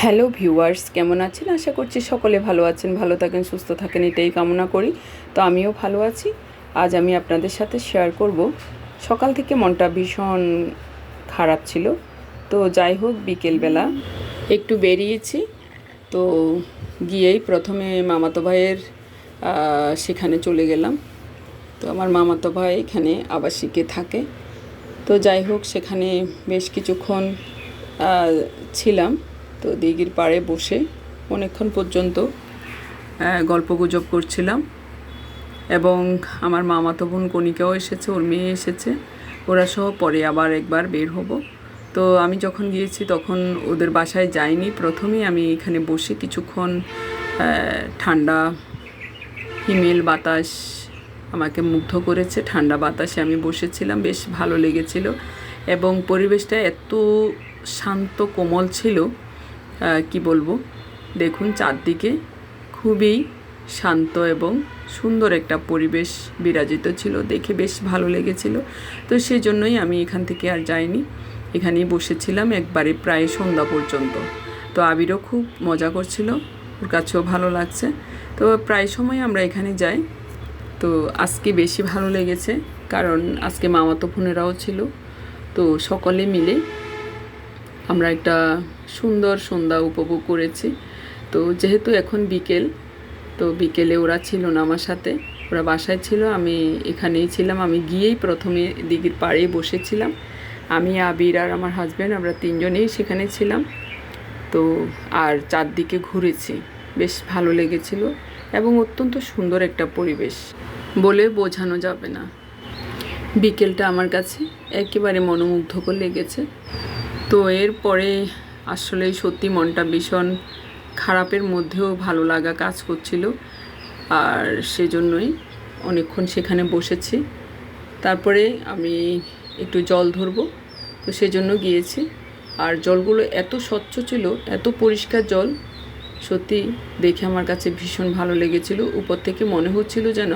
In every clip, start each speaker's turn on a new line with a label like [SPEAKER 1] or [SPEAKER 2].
[SPEAKER 1] Hello viewers, কেমন আছেন? আশা করছি সকলে ভালো আছেন, ভালো থাকেন, সুস্থ থাকেন, এটাই কামনা করি। তো আমিও ভালো আছি। আজ আমি আপনাদের সাথে শেয়ার করব। সকাল থেকে মনটা ভীষণ খারাপ ছিল। তো যাই হোক, বিকেলবেলা একটু বেরিয়েছি। তো গিয়েই প্রথমে মামাতো ভাইয়ের সেখানে চলে গেলাম। তো আমার মামাতো ভাই এখানে আবাসিকে থাকে। তো যাই হোক, সেখানে বেশ কিছুক্ষণ ছিলাম। তো দিঘির পাড়ে বসে অনেকক্ষণ পর্যন্ত আহ, গল্পগুজব করছিলাম। এবং আমার মামাতো বোন কণিকাও এসেছে ওর মেয়ে এসেছে। ওরা সহ পরে আবার একবার বের হব। তো আমি যখন গিয়েছি তখন ওদের বাসায় যাইনি। প্রথমেই আমি এখানে বসে কিছুক্ষণ ঠান্ডা হিমেল বাতাস আমাকে মুগ্ধ করেছে। ঠান্ডা বাতাসে আমি বসেছিলাম বেশ ভালো লেগেছিল। এবং পরিবেশটা এত শান্ত কোমল ছিল কি বলব? দেখুন চারদিকে খুবই শান্ত এবং সুন্দর একটা পরিবেশ বিরাজিত ছিল, দেখে বেশ ভালো লেগেছিল। তো সেই জন্যই আমি এখান থেকে আর যাইনি। এখানেই বসেছিলাম একবারে প্রায় সন্ধ্যা পর্যন্ত। তো আবিরও খুব মজা করছিল, ওর কাছেও ভালো লাগছে। তো প্রায় সময় আমরা এখানে যাই। তো আজকে বেশি ভালো লেগেছে, কারণ আজকে মামাতো বোনেরাও ছিল। তো সকলে মিলে আমরা একটা সুন্দর সন্ধ্যা উপভোগ করেছি। তো যেহেতু এখন বিকেল, তো বিকেলে ওরা ছিল না আমার সাথে। ওরা বাসায় ছিল, আমি এখানেই ছিলাম। আমি গিয়েই প্রথমে দিঘির পাড়ে বসেছিলাম। আমি, আবির আর আমার হাজব্যান্ড আমরা তিনজনেই সেখানে ছিলাম। তো আর চারদিকে ঘুরেছি। বেশ ভালো লেগেছিল এবং অত্যন্ত সুন্দর একটা পরিবেশ বলে বোঝানো যাবে না। বিকেলটা আমার কাছে একেবারে মনোমুগ্ধকর লেগেছে। তো এরপরে আসলে সত্যি মনটা ভীষণ খারাপের মধ্যেও ভালো লাগা কাজ করছিল। আর সেজন্যই অনেকক্ষণ সেখানে বসেছি। তারপরে আমি একটু জল ধরবো, তো সেজন্য গিয়েছি। আর জলগুলো এত স্বচ্ছ ছিল, এত পরিষ্কার জল, সত্যি দেখে আমার কাছে ভীষণ ভালো লেগেছিল। উপর থেকে মনে হচ্ছিল যেন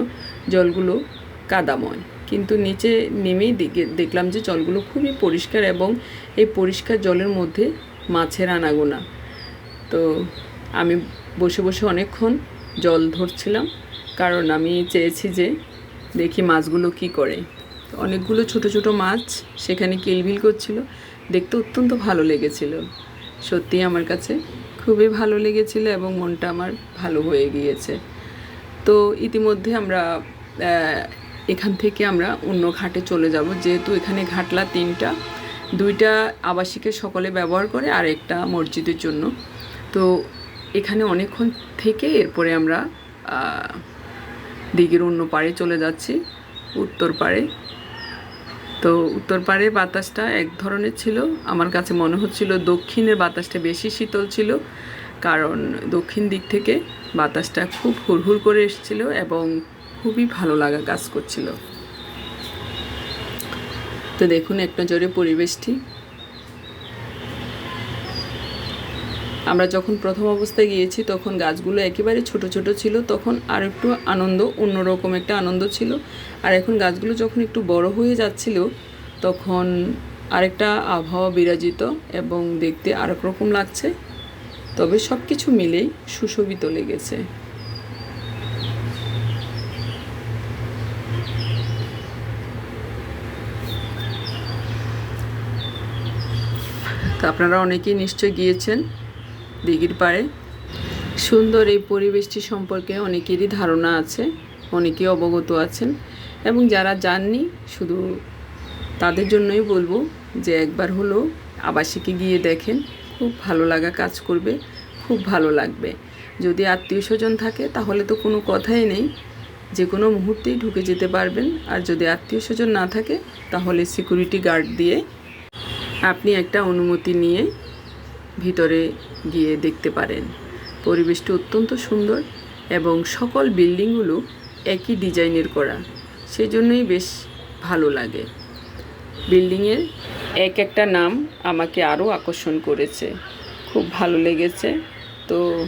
[SPEAKER 1] জলগুলো কাদাময় কিন্তু নিচে নেমেই দেখলাম যে জলগুলো খুবই পরিষ্কার এবং এই পরিষ্কার জলের মধ্যে মাছের আনাগোনা। তো আমি বসে বসে অনেকক্ষণ জল ধরছিলাম, কারণ আমি চেয়েছি যে দেখি মাছগুলো কি করে। অনেকগুলো ছোট ছোট মাছ সেখানে কিলবিল করছিল। দেখতে অত্যন্ত ভালো লেগেছিল। সত্যি আমার কাছে খুবই ভালো লেগেছিল এবং মনটা আমার ভালো হয়ে গিয়েছে। তো ইতিমধ্যে আমরা এখান থেকে আমরা অন্য ঘাটে চলে যাব। যেহেতু এখানে ঘাটলা তিনটা, দুইটা আবাসিকের সকলে ব্যবহার করে আর একটা মসজিদের জন্য। তো এখানে অনেকক্ষণ থেকে এরপরে আমরা দিঘির অন্য পাড়ে চলে যাচ্ছি, উত্তর পাড়ে। তো উত্তর পাড়ে বাতাসটা এক ধরনের ছিল। আমার কাছে মনে হচ্ছিল দক্ষিণের বাতাসটা বেশি শীতল ছিল, কারণ দক্ষিণ দিক থেকে বাতাসটা খুব হুড়হুড় করে এসেছিল এবং খুবই ভালো লাগা কাজ করছিল। তো দেখুন এক নজরে পরিবেশটি। আমরা যখন প্রথম অবস্থায় গিয়েছি, তখন গাছগুলো একেবারে ছোট ছোট ছিল, তখন আর একটু আনন্দ, অন্যরকম একটা আনন্দ ছিল। আর এখন গাছগুলো যখন একটু বড় হয়ে যাচ্ছিল, তখন আরেকটা আবহাওয়া বিরাজিত এবং দেখতে আরেক রকম লাগছে। তবে সব কিছু মিলেই সুশোভিত লেগেছে। তো আপনারা অনেকেই নিশ্চয় গিয়েছেন দিঘির পাড়ে। সুন্দর এই পরিবেশটি সম্পর্কে অনেকেরই ধারণা আছে, অনেকেই অবগত আছেন এবং যারা যাননি, শুধু তাদের জন্যই বলব যে একবার হলো আবাসিকে গিয়ে দেখেন, খুব ভালো লাগা কাজ করবে, খুব ভালো লাগবে। যদি আত্মীয় স্বজন থাকে, তাহলে তো কোনো কথাই নেই, যে কোনো মুহূর্তেই ঢুকে যেতে পারবেন। আর যদি আত্মীয় স্বজন না থাকে, তাহলে সিকিউরিটি গার্ড দিয়ে আপনি একটা অনুমতি নিয়ে ভিতরে গিয়ে দেখতে পারেন। পরিবেশটি অত্যন্ত সুন্দর এবং সকল বিল্ডিংগুলো একই ডিজাইনের করা। সেজন্যই বেশ ভালো লাগে। বিল্ডিংয়ের এক একটা নাম আমাকে আরও আকর্ষণ করেছে। খুব ভালো লেগেছে। তো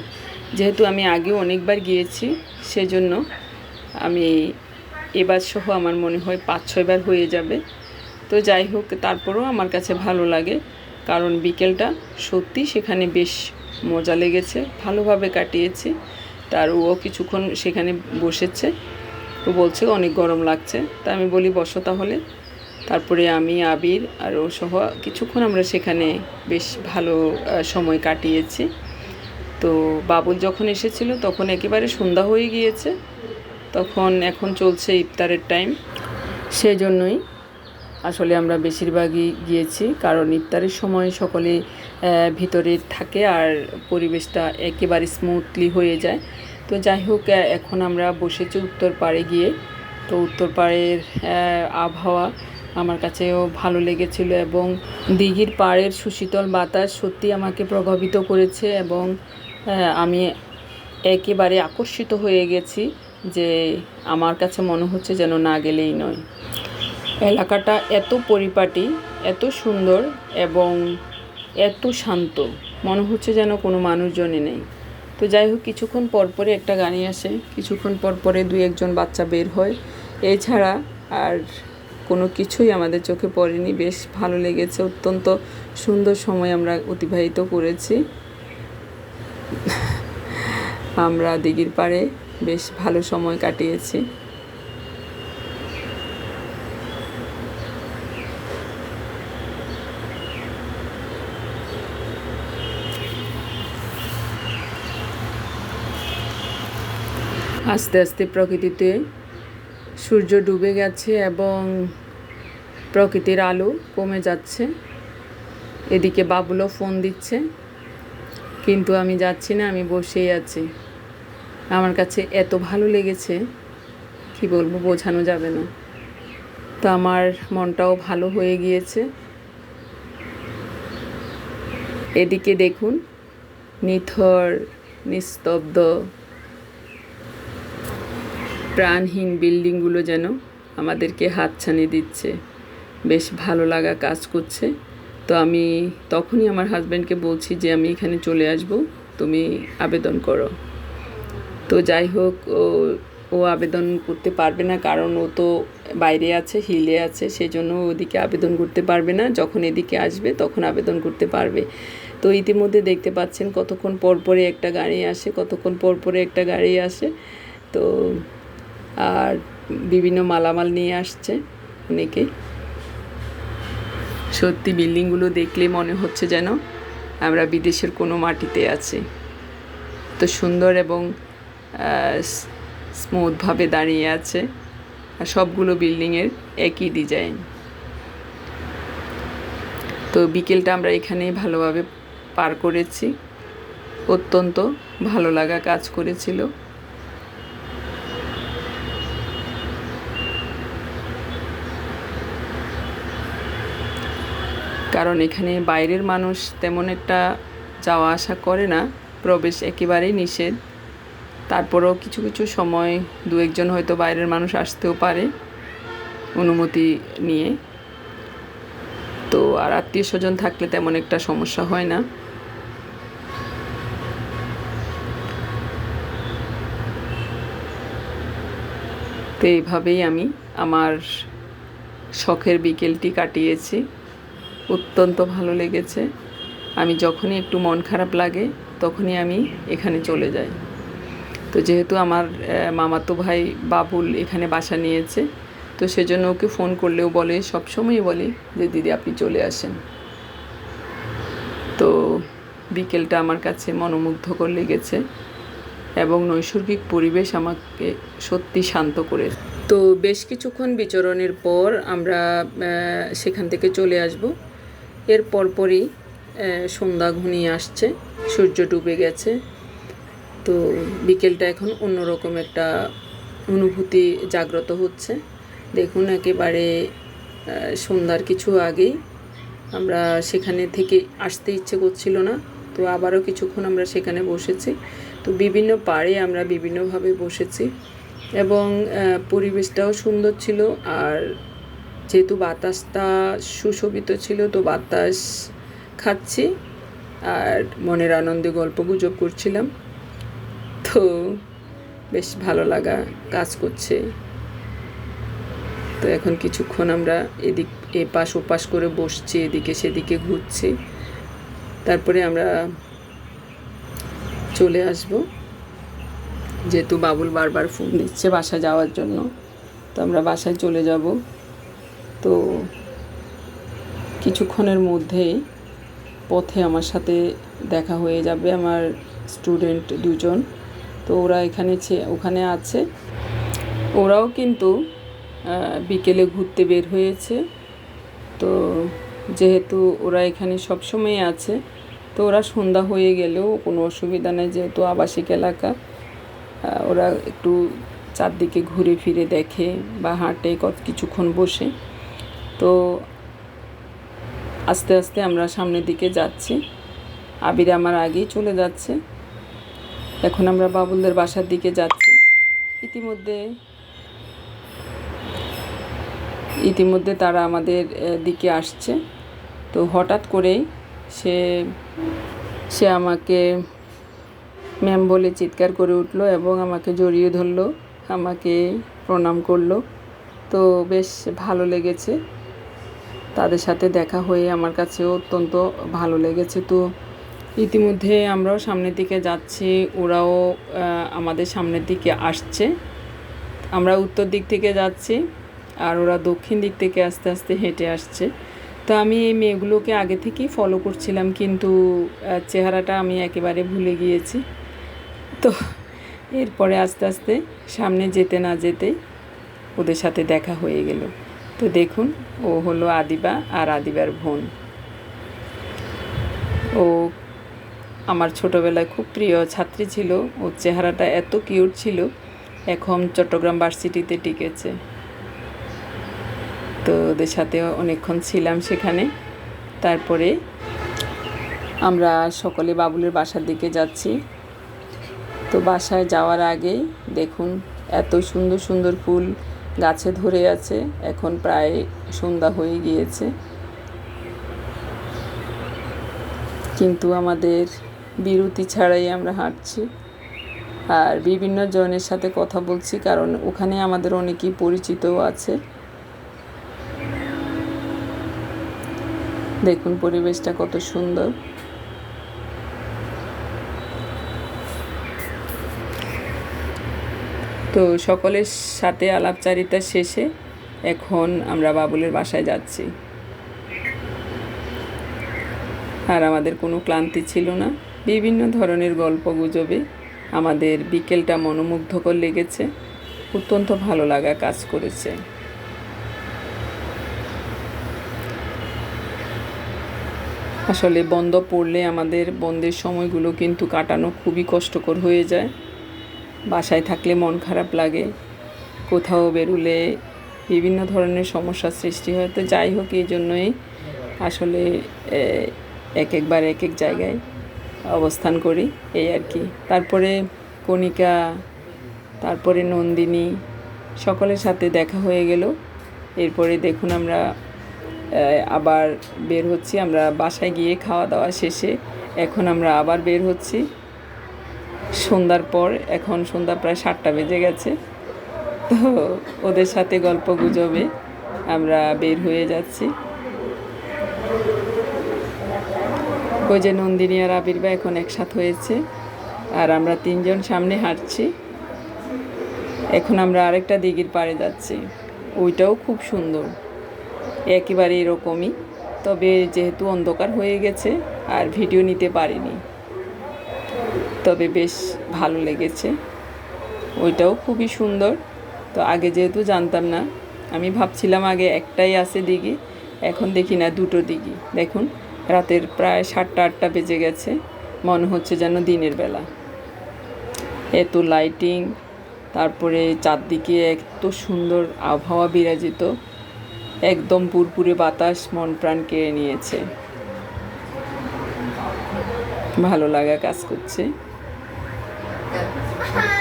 [SPEAKER 1] যেহেতু আমি আগেও অনেকবার গিয়েছি, সেজন্য আমি এবার সহ আমার মনে হয় পাঁচ ছয়বার হয়ে যাবে। তো যাই হোক, তারপরেও আমার কাছে ভালো লাগে। কারণ বিকেলটা সত্যি সেখানে বেশ মজা লেগেছে, ভালোভাবে কাটিয়েছি। তার ও কিছুক্ষণ সেখানে বসেছে। তো বলছে, অনেক গরম লাগছে। তা আমি বলি, বসো তাহলে। তারপরে আমি, আবির আর ও সহ কিছুক্ষণ আমরা সেখানে বেশ ভালো সময় কাটিয়েছি। তো বাবুল যখন এসেছিল, তখন একেবারে সন্ধ্যা হয়ে গিয়েছে। তখন এখন চলছে ইফতারের টাইম সেজন্যই আসলে আমরা বেশিরভাগই গিয়েছি, কারণ ইফতারের সময় সকলে ভিতরে থাকে আর পরিবেশটা একেবারে স্মুথলি হয়ে যায়। তো যাই হোক এখন আমরা বসেছি উত্তর পাড়ে গিয়ে। তো উত্তর পাড়ের আবহাওয়া আমার কাছেও ভালো লেগেছিল এবং দিঘির পাড়ের সুশীতল বাতাস সত্যি আমাকে প্রভাবিত করেছে এবং আমি একেবারে আকর্ষিত হয়ে গেছি যে আমার কাছে মনে হচ্ছে যেন না গেলেই নয়। এলাকাটা এত পরিপাটি, এত সুন্দর এবং এত শান্ত। মনে হচ্ছে যেন কোনো মানুষজনই নেই। তো যাই হোক, কিছুক্ষণ পরপরে একটা গাড়ি আসে। কিছুক্ষণ পরপরে দুই একজন বাচ্চা বের হয়। এছাড়া আর কোনো কিছুই আমাদের চোখে পড়েনি। বেশ ভালো লেগেছে। অত্যন্ত সুন্দর সময় আমরা অতিবাহিত করেছি। আমরা দিঘির পাড়ে বেশ ভালো সময় কাটিয়েছি। আস্তে আস্তে প্রকৃতিতে সূর্য ডুবে গেছে এবং প্রকৃতির আলো কমে যাচ্ছে। এদিকে বাবুলও ফোন দিচ্ছে, কিন্তু আমি যাচ্ছি না, আমি বসেই আছি। আমার কাছে এত ভালো লেগেছে, কি বলব, বোঝানো যাবে না। তো আমার মনটাও ভালো হয়ে গিয়েছে। এদিকে দেখুন, নিথর, নিস্তব্ধ প্রাণহীন বিল্ডিংগুলো যেন আমাদেরকে হাতছানি দিচ্ছে। বেশ ভালো লাগা কাজ করছে। তো আমি তখনই আমার হাজব্যান্ডকে বলছি যে, আমি এখানে চলে আসব, তুমি আবেদন করো। তো যাই হোক, ও ও আবেদন করতে পারবে না, কারণ ও তো বাইরে আছে, হিলে আছে, সেজন্য ও ওদিকে আবেদন করতে পারবে না। যখন এদিকে আসবে, তখন আবেদন করতে পারবে। তো ইতিমধ্যে দেখতে পাচ্ছেন, কতক্ষণ পর পরে একটা গাড়ি আসে, কতক্ষণ পর পরে একটা গাড়ি আসে। তো আর বিভিন্ন মালামাল নিয়ে আসছে অনেকে। সত্যি বিল্ডিংগুলো দেখলে মনে হচ্ছে যেন আমরা বিদেশের কোনো মাটিতে আছি। তো সুন্দর এবং স্মুথভাবে দাঁড়িয়ে আছে আর সবগুলো বিল্ডিংয়ের একই ডিজাইন। তো বিকেলটা আমরা এখানেই ভালোভাবে পার করেছি। অত্যন্ত ভালো লাগা কাজ করেছিল। কারণ এখানে বাইরের মানুষ তেমন একটা যাওয়া আসা করে না, প্রবেশ একেবারেই নিষেধ। তারপরেও কিছু কিছু সময় দু একজন হয়তো বাইরের মানুষ আসতেও পারে অনুমতি নিয়ে। তো আর আত্মীয় স্বজন থাকলে তেমন একটা সমস্যা হয় না। তো এইভাবেই আমি আমার শখের বিকেলটি কাটিয়েছি। অত্যন্ত ভালো লেগেছে। আমি যখনই একটু মন খারাপ লাগে, তখনই আমি এখানে চলে যাই। তো যেহেতু আমার মামাতো ভাই বাবুল এখানে বাসা নিয়েছে, তো সেজন্য ওকে ফোন করলেও বলে, সবসময়ই বলে যে, দিদি, আপনি চলে আসেন। তো বিকেলটা আমার কাছে মনোমুগ্ধকর লেগেছে এবং নৈসর্গিক পরিবেশ আমাকে সত্যি শান্ত করে তো বেশ কিছুক্ষণ বিচরণের পর আমরা সেখান থেকে চলে আসব। এর পরপরই সন্ধ্যা ঘনিয়ে আসছে, সূর্য ডুবে গেছে। তো বিকেলটা এখন অন্যরকম একটা অনুভূতি জাগ্রত হচ্ছে। দেখুন একেবারে সন্ধ্যার কিছু আগেই আমরা সেখানে থেকে আসতে ইচ্ছে করছিল না। তো আবারও কিছুক্ষণ আমরা সেখানে বসেছি। তো বিভিন্ন পাড়ে আমরা বিভিন্নভাবে বসেছি এবং পরিবেশটাও সুন্দর ছিল আর যেহেতু বাতাসটা সুশোভিত ছিল, তো বাতাস খাচ্ছি আর মনের আনন্দে গল্প গুজব করছিলাম। তো বেশ ভালো লাগা কাজ করছে। তো এখন কিছুক্ষণ আমরা এদিক, এপাশ ওপাশ করে বসছি, এদিকে সেদিকে ঘুরছি। তারপরে আমরা চলে আসব। যেহেতু বাবুল বারবার ফোন দিচ্ছে বাসা যাওয়ার জন্য, তো আমরা বাসায় চলে যাব। তো কিছুক্ষণের মধ্যেই পথে আমার সাথে দেখা হয়ে যাবে আমার স্টুডেন্ট দুজন। তো ওরা এখানে ওখানে আছে। ওরাও কিন্তু বিকেলে ঘুরতে বের হয়েছে। তো যেহেতু ওরা এখানে সবসময় আছে, তো ওরা সন্ধ্যা হয়ে গেলেও কোনো অসুবিধা নেই, যেহেতু আবাসিক এলাকা। ওরা একটু চারদিকে ঘুরে ফিরে দেখে বা হাঁটে কত কিছুক্ষণ বসে। আস্তে আস্তে আমরা সামনের দিকে যাচ্ছি। আবির আমার আগেই চলে যাচ্ছে। এখন আমরা বাবুলদের বাসার দিকে যাচ্ছি। ইতিমধ্যে ইতিমধ্যে তারা আমাদের দিকে আসছে। তো হঠাৎ করেই সে সে আমাকে ম্যাম বলে চিৎকার করে উঠল এবং আমাকে জড়িয়ে ধরলো, আমাকে প্রণাম করল। তো বেশ ভালো লেগেছে। তাদের সাথে দেখা হয়ে আমার কাছেও অত্যন্ত ভালো লেগেছে। তো ইতিমধ্যে আমরাও সামনের দিকে যাচ্ছি, ওরাও আমাদের সামনের দিকে আসছে। আমরা উত্তর দিক থেকে যাচ্ছি আর ওরা দক্ষিণ দিক থেকে আস্তে আস্তে হেঁটে আসছে। তো আমি এই মেয়েগুলোকে আগে থেকেই ফলো করছিলাম কিন্তু চেহারাটা আমি একেবারে ভুলে গিয়েছি। তো এরপরে আস্তে আস্তে সামনে যেতে না যেতেই ওদের সাথে দেখা হয়ে গেল। তো দেখুন, ও হলো আদিবা আর আদিবার বোন। ও আমার ছোটোবেলায় খুব প্রিয় ছাত্রী ছিল। ওর চেহারাটা এত কিউট ছিল, এখন চট্টগ্রাম ভার্সিটিতে টিকেছে। তো ওদের সাথে অনেকক্ষণ ছিলাম সেখানে। তারপরে আমরা সকলে বাবুলের বাসার দিকে যাচ্ছি। তো বাসায় যাওয়ার আগেই দেখুন, এত সুন্দর সুন্দর ফুল গাছে ধরে আছে, এখন প্রায় সন্ধ্যা হয়ে গিয়েছে। কিন্তু আমাদের বিরতি ছাড়াই আমরা হাঁটছি। আর বিভিন্ন জনের সাথে কথা বলছি, কারণ ওখানে আমাদের অনেকেই পরিচিতও আছে। দেখুন পরিবেশটা কত সুন্দর। তো সকলের সাথে আলাপচারিতা শেষে এখন আমরা বাবুলের বাসায় যাচ্ছি। আর আমাদের কোনো ক্লান্তি ছিল না। বিভিন্ন ধরনের গল্প গুজবে আমাদের বিকেলটা মনোমুগ্ধকর লেগেছে। অত্যন্ত ভালো লাগা কাজ করেছে। আসলে বন্ধ পড়লে আমাদের বন্ধের সময়গুলো কিন্তু কাটানো খুবই কষ্টকর হয়ে যায়। বাসায় থাকলে মন খারাপ লাগে, কোথাও বেরুলে বিভিন্ন ধরনের সমস্যার সৃষ্টি হয়। তো যাই হোক, এই জন্যই আসলে এক একবার এক এক জায়গায় অবস্থান করি, এই আর কি। তারপরে কণিকা, তারপরে নন্দিনী, সকলের সাথে দেখা হয়ে গেল। এরপরে দেখুন আমরা আবার বের হচ্ছি। আমরা বাসায় গিয়ে খাওয়া দাওয়া শেষে এখন আমরা আবার বের হচ্ছি। সন্ধ্যার পর, এখন সন্ধ্যা প্রায় সাতটা বেজে গেছে। তো ওদের সাথে গল্প গুজবে, আমরা বের হয়ে যাচ্ছি। ওই যে নন্দিনী আর আবির্বা এখন একসাথ হয়েছে, আর আমরা তিনজন সামনে হাঁটছি। এখন আমরা আরেকটা দিঘির পাড়ে যাচ্ছি। ওইটাও খুব সুন্দর, একেবারে এরকমই। তবে যেহেতু অন্ধকার হয়ে গেছে, আর ভিডিও নিতে পারিনি। তবে বেশ ভালো লেগেছে। ওইটাও খুবই সুন্দর। তো আগে যেহেতু জানতাম না, আমি ভাবছিলাম আগে একটাই আছে দিঘি, এখন দেখি না দুটো দিঘি। দেখুন, রাতের প্রায় সাতটা, আটটা বেজে গেছে, মনে হচ্ছে যেন দিনের বেলা। এত লাইটিং তারপরে চারদিকে এত সুন্দর আবহাওয়া বিরাজিত, একদম পুরপুরে বাতাস, মন প্রাণ কেড়ে নিয়েছে। ভালো লাগা কাজ করছে।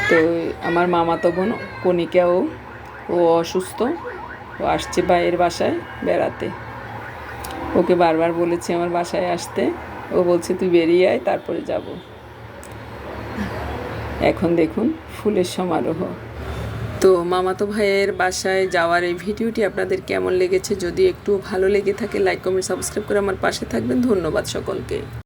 [SPEAKER 1] তো আমার মামাতো বোন কণিকাও ও অসুস্থ, ও আসছে বাইরের বাসায় বেড়াতে। ওকে বারবার বলেছি আমার বাসায় আসতে। ও বলছে, তুই বেরিয়ে আয়, তারপরে যাব। এখন দেখুন, ফুলের সমারোহ। তো মামাতো ভাইয়ের বাসায় যাওয়ার এই ভিডিওটি আপনাদের কেমন লেগেছে? যদি একটু ভালো লেগে থাকে, লাইক, কমেন্ট, সাবস্ক্রাইব করে আমার পাশে থাকবেন। ধন্যবাদ সকলকে।